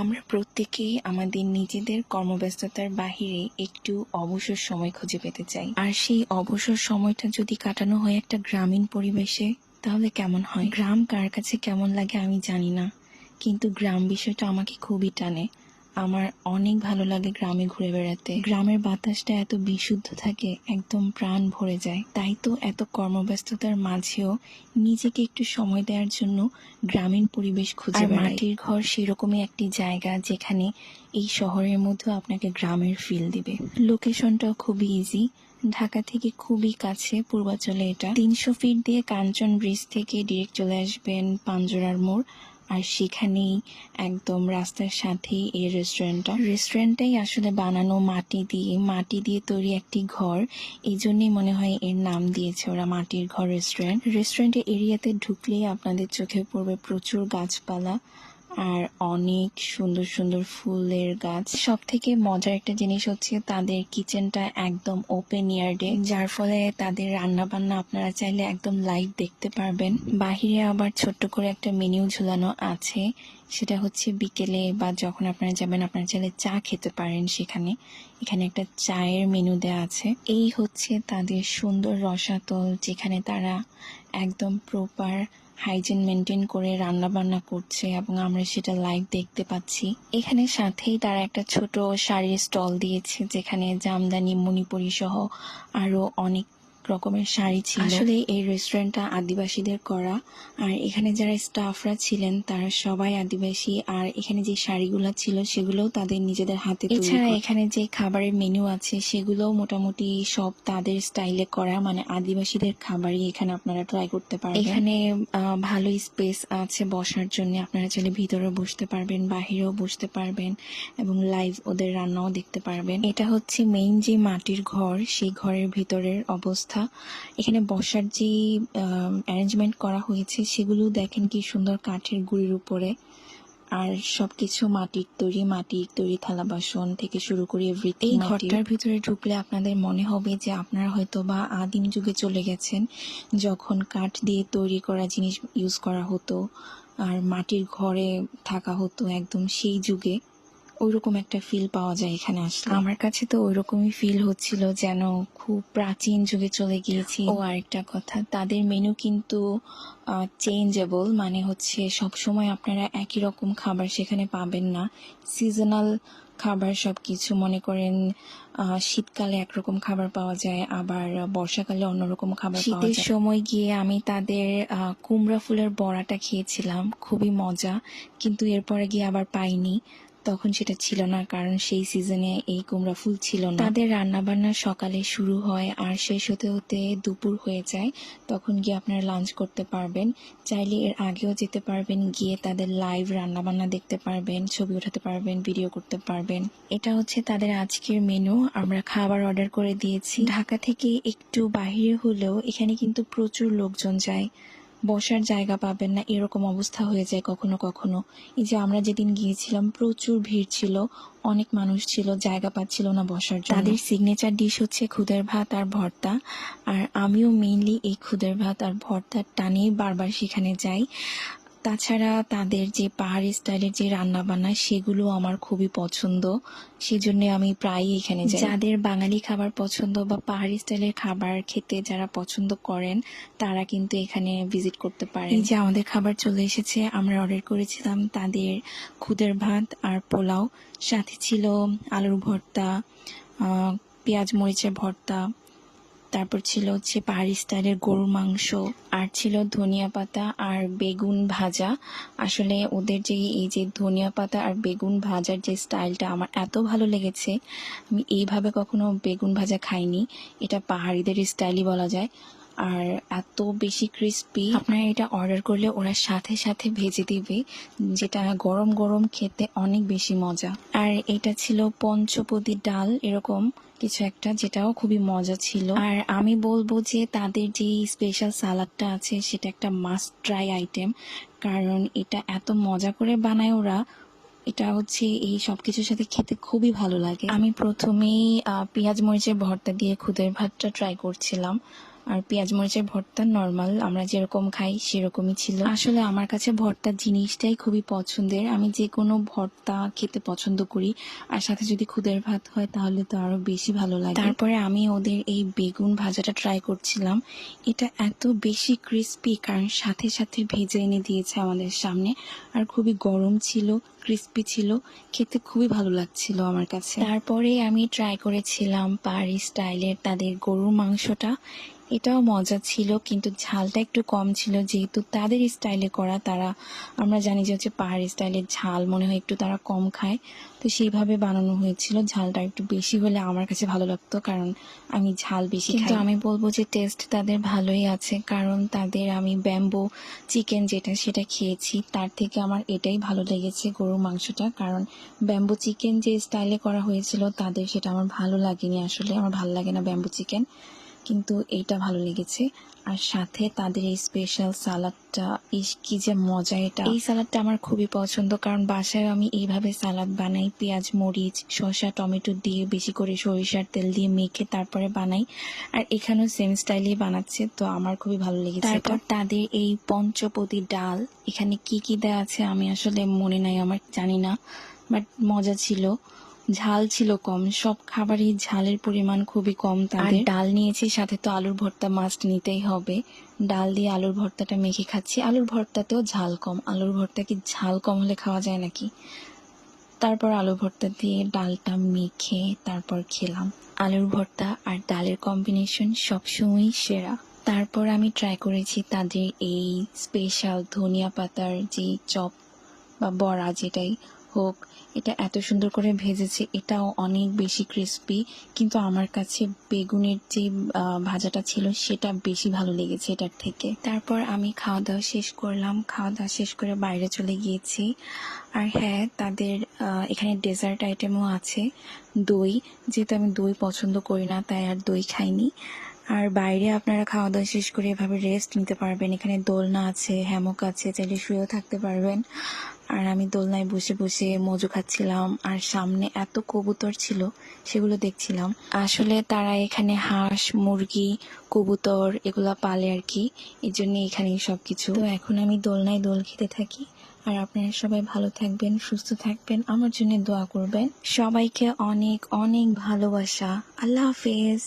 আমরা প্রত্যেকেই আমাদের নিজেদের কর্মব্যস্ততার বাহিরে একটু অবসর সময় খুঁজে পেতে চাই। আর সেই অবসর সময়টা যদি কাটানো হয় একটা গ্রামীণ পরিবেশে, তাহলে কেমন হয়? গ্রাম কার কাছে কেমন লাগে আমি জানি না। কিন্তু গ্রাম বিষয়টা আমাকে খুবই টানে। আমার অনেক ভালো লাগে গ্রামে ঘুরে বেড়াতে। গ্রামের বাতাসটা এত বিশুদ্ধ থাকে একদম প্রাণ ভরে যায়। তাই তো এত কর্মব্যস্ততার মাঝেও নিজেকে একটু সময় দেওয়ার জন্য গ্রামীণ পরিবেশ খুঁজে মাটির ঘর সেরকমই একটি জায়গা যেখানে এই শহরের মধ্যে আপনাকে গ্রামের ফিল দিবে। লোকেশনটাও খুবই ইজি ঢাকা থেকে খুবই কাছে পূর্বাচলে এটা। তিনশো ফিট দিয়ে কাঞ্চন ব্রিজ থেকে ডিরেক্ট চলে আসবেন পাঞ্জরার মোড়। আর সেখানেই একদম রাস্তার সাথেই এই রেস্টুরেন্টটা রেস্টুরেন্টটাই আসলে বানানো মাটি দিয়ে মাটি দিয়ে তৈরি একটি ঘর। এই জন্যই মনে হয় এর নাম দিয়েছে ওরা মাটির ঘর রেস্টুরেন্ট রেস্টুরেন্টের এরিয়াতে ঢুকলেই আপনাদের চোখে পড়বে প্রচুর গাছপালা। আর অনেক সুন্দর সুন্দর ফুলের গাছ। সব থেকে মজার একটা জিনিস হচ্ছে তাদের কিচেনটা একদম ওপেন ইয়ার্ডে যার ফলে তাদের রান্না বান্না আপনারা চাইলে একদম লাইভ দেখতে পারবেন। বাহিরে আবার ছোট্ট করে একটা মেনু ঝুলানো আছে, সেটা হচ্ছে বিকেলে বা যখন আপনারা যাবেন, আপনারা চাইলে চা খেতে পারেন সেখানে। এখানে একটা চায়ের মেনু দেওয়া আছে। এই হচ্ছে তাদের সুন্দর রসাতল, যেখানে তারা একদম প্রপার হাইজিন মেনটেন করে রান্নাবান্না করছে এবং আমরা সেটা লাইভ দেখতে পাচ্ছি। এখানে সাথেই তারা একটা ছোট শাড়ির স্টল দিয়েছে, যেখানে জামদানি, মণিপুরি সহ আরও অনেক রকমের শাড়ি ছিল। আসলে এই রেস্টুরেন্টটা আদিবাসীদের করা। আর এখানে যারা স্টাফরা ছিলেন তারা সবাই আদিবাসী। আর এখানে যে শাড়িগুলো ছিল সেগুলোও তাদের নিজেদের হাতে এছাড়া এখানে যে খাবারের মেনু আছে সেগুলোও মোটামুটি সব তাদের স্টাইলে করা। মানে আদিবাসীদের খাবারই এখানে আপনারা ট্রাই করতে পারবেন। এখানে আহ, ভালো স্পেস আছে বসার জন্য। আপনারা চাইলে ভিতরে বসতে পারবেন বাহিরেও বসতে পারবেন এবং লাইভ ওদের রান্নাও দেখতে পারবেন। এটা হচ্ছে মেইন যে মাটির ঘর সেই ঘরের ভিতরের অবস্থা। এখানে বসার যে অ্যারেঞ্জমেন্ট করা হয়েছে সেগুলো দেখেন কি সুন্দর কাঠের গুঁড়ির উপরে। আর সবকিছু মাটির তৈরি মাটির তৈরি থালা বাসন থেকে শুরু করে এভরিথিং এই ঘরটার ভিতরে ঢুকলে আপনাদের মনে হবে যে আপনারা হয়তো বা আদিম যুগে চলে গেছেন যখন কাঠ দিয়ে তৈরি করা জিনিস ইউজ করা হতো আর মাটির ঘরে থাকা হতো একদম সেই যুগে। ওইরকম একটা ফিল পাওয়া যায় এখানে আসলে। আমার কাছে তো ওইরকমই ফিল হচ্ছিল যেন খুব প্রাচীন যুগে চলে গিয়েছি। ও আরেকটা কথা। তাদের মেনু কিন্তু চেঞ্জেবল মানে হচ্ছে সব সময় আপনারা একই রকম খাবার সেখানে পাবেন না। সিজনাল খাবার সব কিছু মনে করেন আহ, শীতকালে একরকম খাবার পাওয়া যায় আবার বর্ষাকালে অন্যরকম খাবার শীতের সময় গিয়ে আমি তাদের আহ, কুমড়া ফুলের বড়াটা খেয়েছিলাম। খুবই মজা। কিন্তু এরপরে গিয়ে আবার পাইনি। তখন সেটা ছিল না, কারণ সেই সিজনে এই কুমড়া ফুল ছিল না। তাদের রান্না বান্না সকালে শুরু হয় আর শেষ হতে হতে দুপুর হয়ে যায়। তখন গিয়ে আপনারা লাঞ্চ করতে পারবেন। চাইলে এর আগেও যেতে পারবেন, গিয়ে তাদের লাইভ রান্না বান্না দেখতে পারবেন, ছবি ওঠাতে পারবেন ভিডিও করতে পারবেন। এটা হচ্ছে তাদের আজকের মেনু আমরা খাবার অর্ডার করে দিয়েছি। ঢাকা থেকে একটু বাহিরে হলেও এখানে কিন্তু প্রচুর লোকজন যায়। বসার জায়গা পাবেন না, এরকম অবস্থা হয়ে যায় কখনো কখনো। এই যে আমরা যেদিন গিয়েছিলাম, প্রচুর ভিড় ছিল, অনেক মানুষ ছিল, জায়গা পাচ্ছিল না বসার জন্য। তাদের সিগনেচার ডিশ হচ্ছে খুদের ভাত আর ভর্তা, আর আমিও মেইনলি এই খুদের ভাত আর ভর্তার টানেই বারবার সেখানে যাই। তাছাড়া তাদের যে পাহাড়ি স্টাইলের যে রান্না বান্না সেগুলো আমার খুবই পছন্দ। সেজন্য আমি প্রায়ই এখানে যাই। যাদের বাঙালি খাবার পছন্দ বা পাহাড়ি স্টাইলের খাবার খেতে যারা পছন্দ করেন তারা কিন্তু এখানে ভিজিট করতে পারে এই যে আমাদের খাবার চলে এসেছে আমরা অর্ডার করেছিলাম তাদের খুদের ভাত আর পোলাও। সাথে ছিল আলুর ভর্তা পেঁয়াজ মরিচের ভর্তা তারপর ছিল হচ্ছে পাহাড়ি স্টাইলের গরুর মাংস, আর ছিল ধনিয়া পাতা আর বেগুন ভাজা। আসলে ওদের যে এই যে ধনিয়া পাতা আর বেগুন ভাজার যে স্টাইলটা আমার এত ভালো লেগেছে, আমি এইভাবে কখনো বেগুন ভাজা খাইনি। এটা পাহাড়িদের স্টাইলই বলা যায়। আর এত বেশি ক্রিস্পি আপনারা এটা অর্ডার করলে ওরা সাথে সাথে ভেজে দিবে, যেটা গরম গরম খেতে অনেক বেশি মজা। আর এটা ছিল পঞ্চপদী ডাল, এরকম কিছু একটা যেটাও খুবই মজা ছিল। আর আমি বলব যে তাদের যে স্পেশাল সালাদটা আছে, সেটা একটা মাস্ট ট্রাই আইটেম কারণ এটা এত মজা করে বানায় ওরা। এটা হচ্ছে এই সব কিছুর সাথে খেতে খুবই ভালো লাগে। আমি প্রথমেই পেঁয়াজ মরিচের ভর্তা দিয়ে খুদের ভাতটা ট্রাই করছিলাম। আর পেঁয়াজ মরিচের ভর্তা নর্মাল আমরা যেরকম খাই সেরকমই ছিল। আসলে আমার কাছে ভর্তা জিনিসটাই খুবই পছন্দের। আমি যে কোনো ভর্তা খেতে পছন্দ করি। আর সাথে যদি খুদের ভাত হয়, তাহলে তো আরও বেশি ভালো লাগে। তারপরে আমি ওদের এই বেগুন ভাজাটা ট্রাই করছিলাম। এটা এত বেশি ক্রিস্পি কারণ সাথে সাথে ভেজে এনে দিয়েছে আমাদের সামনে। আর খুবই গরম ছিল ক্রিস্পি ছিল। খেতে খুবই ভালো লাগছিল আমার কাছে। তারপরে আমি ট্রাই করেছিলাম পাহাড়ি স্টাইলের তাদের গরুর মাংসটা। এটাও মজা ছিল, কিন্তু ঝালটা একটু কম ছিল। যেহেতু তাদের স্টাইলে করা, তারা, আমরা জানি যে হচ্ছে পাহাড়ি স্টাইলের ঝাল মনে হয় একটু তারা কম খায়। তো সেইভাবে বানানো হয়েছিল। ঝালটা একটু বেশি হলে আমার কাছে ভালো লাগতো, কারণ আমি ঝাল বেশি কিন্তু আমি বলব যে টেস্ট তাদের ভালোই আছে, কারণ তাদের আমি ব্যাম্বো চিকেন যেটা, সেটা খেয়েছি। তার থেকে আমার এটাই ভালো লেগেছে গরুর মাংসটা, কারণ ব্যাম্বো চিকেন যে স্টাইলে করা হয়েছিল, তাদের সেটা আমার ভালো লাগেনি আসলে। আমার ভালো লাগে না ব্যাম্বো চিকেন কিন্তু এইটা ভালো লেগেছে। আর সাথে তাদের এই স্পেশাল সালাদটা, ইস, কি যে মজা এটা। এই সালাদটা আমার খুবই পছন্দ, কারণ বাসায় আমি এইভাবে সালাদ বানাই। পেঁয়াজ, মরিচ, শসা, টমেটো দিয়ে বেশি করে সরিষার তেল দিয়ে মেখে তারপরে বানাই। আর এখানেও সেম স্টাইলেই বানাচ্ছে, তো আমার খুবই ভালো লেগেছে তারপর তাদের এই পঞ্চপতি ডাল, এখানে কি কি দেওয়া আছে আমি আসলে মনে নাই, আমার জানি না বাট মজা ছিল। ঝাল ছিল কম। সব খাবারই ঝালের পরিমাণ খুবই কম তাদের। ডাল নিয়েছি সাথে তো আলুর ভর্তা মাস্ট নিতেই হবে। ডাল দিয়ে আলুর ভর্তাটা মেখে খাচ্ছি। আলুর ভর্তাতেও ঝাল কম। আলুর ভর্তা কি ঝাল কম হলে খাওয়া যায় নাকি? তারপর আলু ভর্তা দিয়ে ডালটা মেখে তারপর খেলাম। আলুর ভর্তা আর ডালের কম্বিনেশন সবসময়ই সেরা। তারপর আমি ট্রাই করেছি তাদের এই স্পেশাল ধনিয়া পাতার যে চপ বা বড়া যেটাই হোক, এটা এত সুন্দর করে ভেজেছে, এটাও অনেক বেশি ক্রিস্পি কিন্তু আমার কাছে বেগুনের যে ভাজাটা ছিল সেটা বেশি ভালো লেগেছে এটার থেকে। তারপর আমি খাওয়া দাওয়া শেষ করলাম খাওয়া দাওয়া শেষ করে বাইরে চলে গিয়েছি। আর হ্যাঁ তাদের এখানে ডেজার্ট আইটেমও আছে, দই, যেহেতু আমি দই পছন্দ করি না, তাই আর দই খাইনি। আর বাইরে আপনারা খাওয়া দাওয়া শেষ করে এভাবে রেস্ট নিতে পারবেন, এখানে দোলনা আছে হ্যামক আছে, চাইলে শুয়েও থাকতে পারবেন। আর আমি দোলনায় বসে বসে মজু খাচ্ছিলাম, আর সামনে এত কবুতর ছিল, সেগুলো দেখছিলাম। আসলে তারা এখানে হাঁস, মুরগি, কবুতর, এগুলা পালে আর কি, এই জন্য এখানে সবকিছু। তো এখন আমি দোলনায় দোল খেতে থাকি, আর আপনারা সবাই ভালো থাকবেন, সুস্থ থাকবেন, আমার জন্য দোয়া করবেন। সবাইকে অনেক অনেক ভালোবাসা। আল্লাহ হাফেজ।